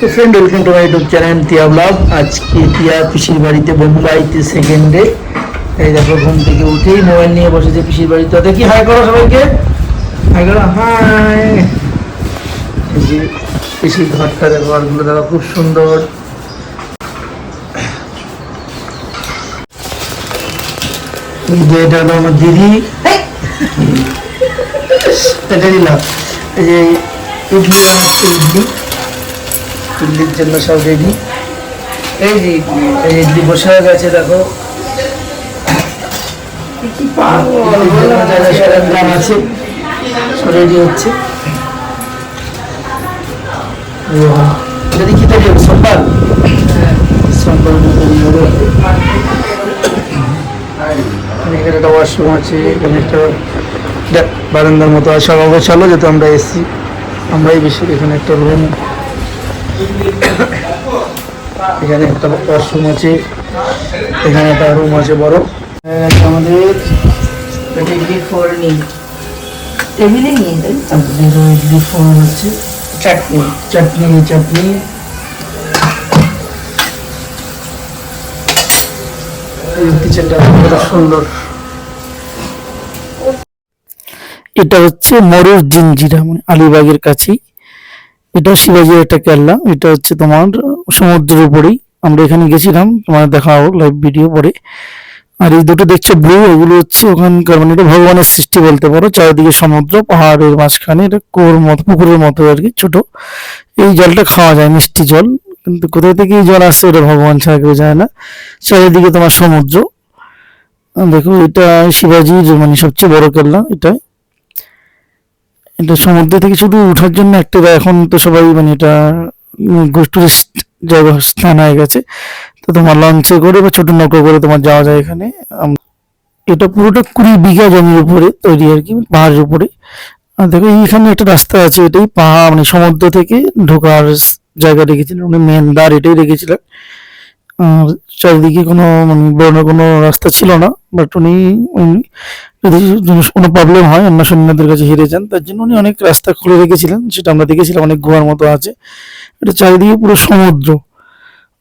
তো friend welcome to my YouTube channel Tia blog আজকে টিয়া পিসির বাড়িতে বোম্বাইতে সেকেন্ড ডে এই দেখো ঘুম থেকে উঠেই মোবাইল নিয়ে বসেছে পিসির বাড়িতে। দেখি হাই করো সবাইকে। হাই করো হাই এই যে পিসির ঘরটা দেখো ঘরগুলো দেখো খুব সুন্দর। এটা হলো আমার দিদি। এটা দিলাম এই যে ইডলি বানাচ্ছে ইডলি ইডলির জন্য সব রেডি এই যে ইডলি বসে গেছে, দেখো। আছে রেডি হচ্ছে। সোমবার এখানে একটা ওয়াশরুম আছে, এখানে একটা বারান্দার মতো সব অগোছালো, যেহেতু আমরা এসছি আমরাই বেশি এখানে একটা রুম এখানে একটা ওয়াশরুম আছে এখানে একটা রুম আছে বড়। আমাদের টেবিলে নিয়ে হচ্ছে চাটনি চাটনি চাটনি কিচেনটা কত সুন্দর। এটা হচ্ছে মরুর জিঞ্জিরা মানে আলিবাগের কাছেই। এটা শিবাজির একটা কেল্লা, এটা হচ্ছে তোমার সমুদ্রের উপরেই। আমরা এখানে গেছিলাম তোমার দেখাও লাইভ ভিডিও পরে। আর এই দুটো দেখছ ব্লু এগুলো হচ্ছে ওখানকার মানে এটা ভগবানের সৃষ্টি বলতে পারো। চারিদিকে সমুদ্র, পাহাড়ের মাঝখানে এটা কুয়োর মতো, পুকুরের মতো আর কি, ছোট। এই জলটা খাওয়া যায়, মিষ্টি জল। কিন্তু কোথা থেকে এই জল আসছে এটা ভগবান ছাড়া কেউ যায় না। চারিদিকে তোমার সমুদ্র। দেখো, এটা শিবাজির মানে সবচেয়ে বড় কেল্লা, এটাই। এটা সমুদ্র থেকে শুধু ওঠার জন্য একটা এখন তো সবাই মানে এটা টুরিস্ট জায়গা, স্থান হয়ে গেছে। তো তোমার লঞ্চে করে বা ছোট নৌকো করে তোমার যাওয়া যায় এখানে। এটা পুরোটা কুড়ি বিঘা জমির উপরে তৈরি আর কি, পাহাড়ের উপরে। দেখো, এইখানে একটা রাস্তা আছে, এটাই পাহাড় মানে সমুদ্র থেকে ঢোকার জায়গা রেখেছিলেন উনি মেন দ্বার এটাই রেখেছিলেন চারিদিকে কোনো মানে বড় কোনো রাস্তা ছিল না বাট উনি যদি কোনো প্রবলেম হয় অন্য সৈন্যদের কাছে হেরে যান, তার জন্য উনি অনেক রাস্তা খুলে রেখেছিলেন, সেটা আমরা দেখেছিলাম, অনেক গুহার মতো আছে। এটা চারিদিকে পুরো সমুদ্র।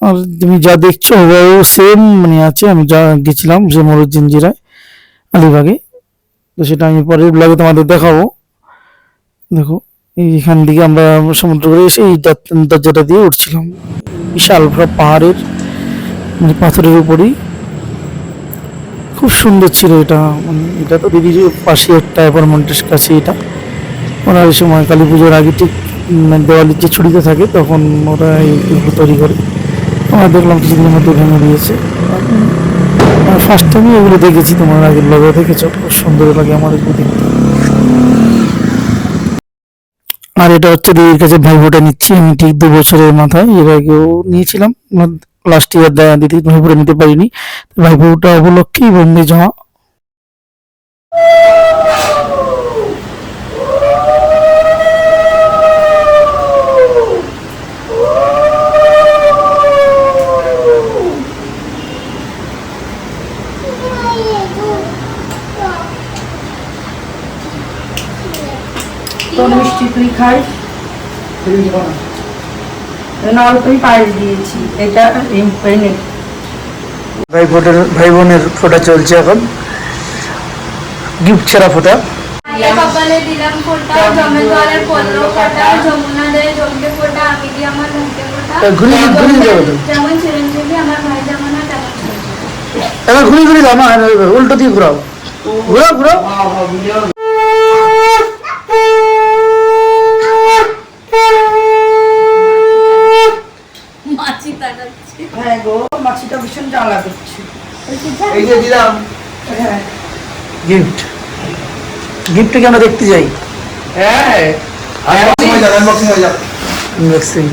আর তুমি যা দেখছ ও সেম মানে আছে, আমি যা গেছিলাম, যে মরুর জিঞ্জিরায় আলিবাগে। তো সেটা আমি পরের ব্লগে তোমাদের দেখাবো। দেখো এইখান দিকে আমরা সমুদ্র করে এসে এই দর- দরজাটা দিয়ে উঠছিলাম। বিশাল পাহাড়ের মানে পাথরের উপরেই। খুব সুন্দর ছিল এটা মানে এটা তো দিদির পাশে একটা অ্যাপার্টমেন্টের কাছে এটা। ওই সময় কালী পুজোর আগে ঠিক উম, দেওয়ালির যে ছুটিতে থাকে তখন ওরা এইগুলো তৈরি করে। আমরা দেখলাম কিছুদিনের মধ্যে ভেঙে দিয়েছে। ফার্স্ট টাইমে এগুলো দেখেছি তোমার আগের লগে দেখেছ। খুব সুন্দর লাগে আমার এগুলো আর এটা হচ্ছে দিদির কাছে ভাইফোঁটা নিচ্ছি আমি ঠিক দু বছরের মাথায় এর আগেও নিয়েছিলাম। লাস্ট ইয়ার দিদি ভাইফোঁটা নিতে পারিনি। উপলক্ষেই বন্দি যাওয়া তোর মিষ্টি তুই খাই। অল্পই পায়েস দিয়েছি এটা ভাই ফোটার ভাই বোনের ফোটা চলছে এখন। গিফট ছাড়া ফোটা। কপালে দিলাম ফোঁটা জমে জলের পড়ল ফোঁটা যমুনা দেয় জমকে ফোঁটা আমি দিই আমার মুখে ফোঁটা ঘুরে ঘুরে যাব তো যেমন চিরঞ্জীবী আমার ভাই যেমন তেমন চিরঞ্জীবী। এবার ঘুরে ঘুরে উল্টো দিয়ে ঘুরাও। ঘুরাও ঘুরাও মাছি তাকাচ্ছে হ্যাঁ গো মাছিটা ভীষণ জ্বালা করছে। এই যে দিলাম। হ্যাঁ। গিফট গিফটকে আমরা দেখতে যাই? হ্যাঁ। আনবক্সিং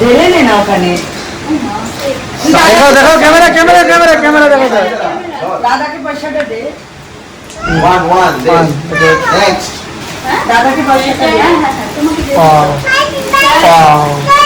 দেখে নে না ওখানে। দেখাও দেখাও ক্যামেরা ক্যামেরা ক্যামেরা ক্যামেরা দেখো দাদাকে পয়সাটা দে। One, one, One. দাদাকে পয়সাটা দে। হ্যাঁ হ্যাঁ হ্যাঁ। তোমাকে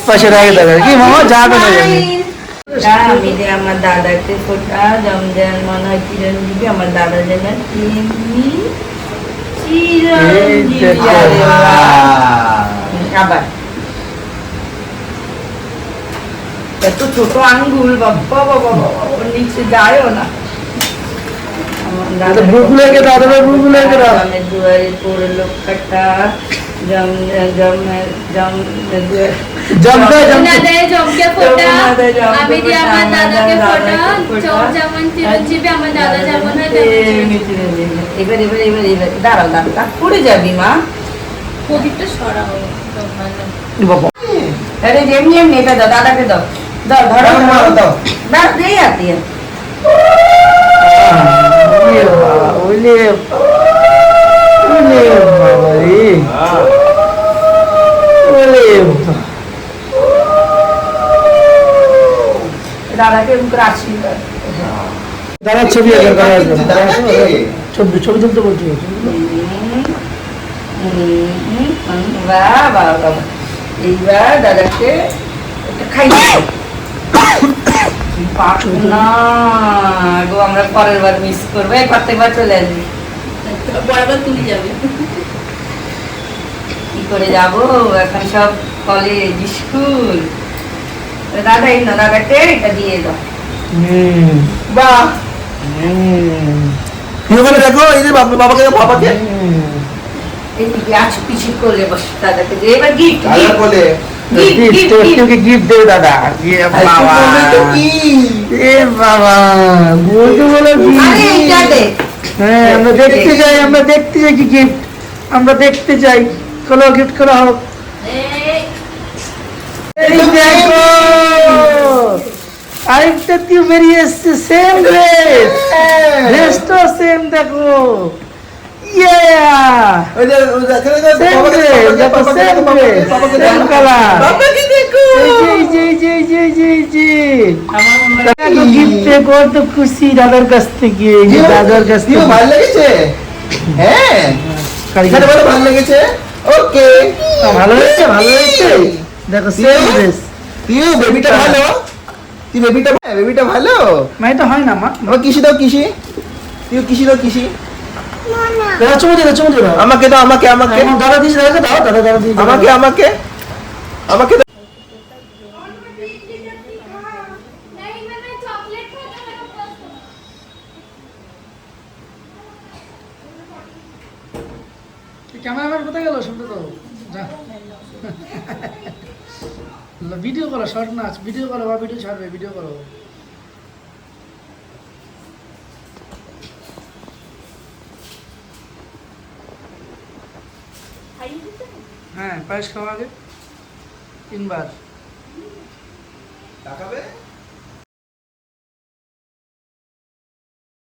Yes! পয়সা টাকা দরকার কি মামা যাবে না জানি এটা আমি যে আমার দাদাকে ফোটা জমজান মনে হয় চিরঞ্জীবী আমার দাদা যেন তেমনি চিরঞ্জীবী এই দেখো। আরে বাহ। Wow! আবার এত ছোট আঙ্গুল বাবা বাবা বাবা ওর নিচে যায়ও না আমার দাদার ভ্রুগুলোকে দাও দাদা ভ্রুগুলোকে দাও গ্রামের দুয়ারে পড়ল কাটা এবার এবার এবার এবার দাঁড়াও দাঁড়াও পড়ে যাবি মা প্রদীপটা সরাও আরে যেমনি এমনি এটা দাও দাদাকে দাও দাও ধরো দাও, দাও, ধরো দাও। দাও দিয়ে হাতি ওলে বাবা দাদাকে দাদার ছবি আছে। দাদার? ছবি ছবি তুলতে বলছি। এইবার দাদাকে না গো আমরা পরের বার মিস করব। এই প্রত্যেকবার চলে আসবি। বরাবর তুমি যাবে। কি করে যাব? এখন সব কলেজ স্কুল দাদা এই না দাদাকে এটা দিয়ে দাও। হুম। বাহ। দেখো এই যে বাবাকে বাবাকে। এদিকে আছো পিছু করলে বস দাদাকে দিয়ে। এবার গিফট দাদার গিফট দেবে দাদা। বাবা। এ বাবা। বলতে বলে হ্যাঁ আমরা দেখতে যাই আমরা দেখতে যাই কি গিফট আমরা দেখতে যাই। চলো গিফট করা হোক। দেখো আরেকটা টিউ বেরিয়ে এসছে সেম ড্রেস ড্রেসটা সেম দেখো। খুশি দাদার কাছ থেকে দাদার কাছ থেকে ভালো লেগেছে হ্যাঁ ভালো লেগেছে ওকে ভালো হয়েছে ভালো হয়েছে দেখো সেম ড্রেস তুই বেবিটা ভালো তুই বেবিটা বেবিটা ভালো মাই তো হয় না মা কিসি দাও কিসি তুই কিসি দাও কিসি দাদা চুমু আমাকে দাও আমাকে আমাকে। হ্যাঁ, দাদা দাও দাদা দাদা আমাকে আমাকে। আমাকে ক্যামেরাম্যান কোথায় গেল শুনতে তো যা। ভিডিও করো শর্ট নাচ ভিডিও করো বা ভিডিও ছাড়বে ভিডিও করো। হ্যাঁ পায়েস খাওয়া আগে তিনবার। তাকাবে?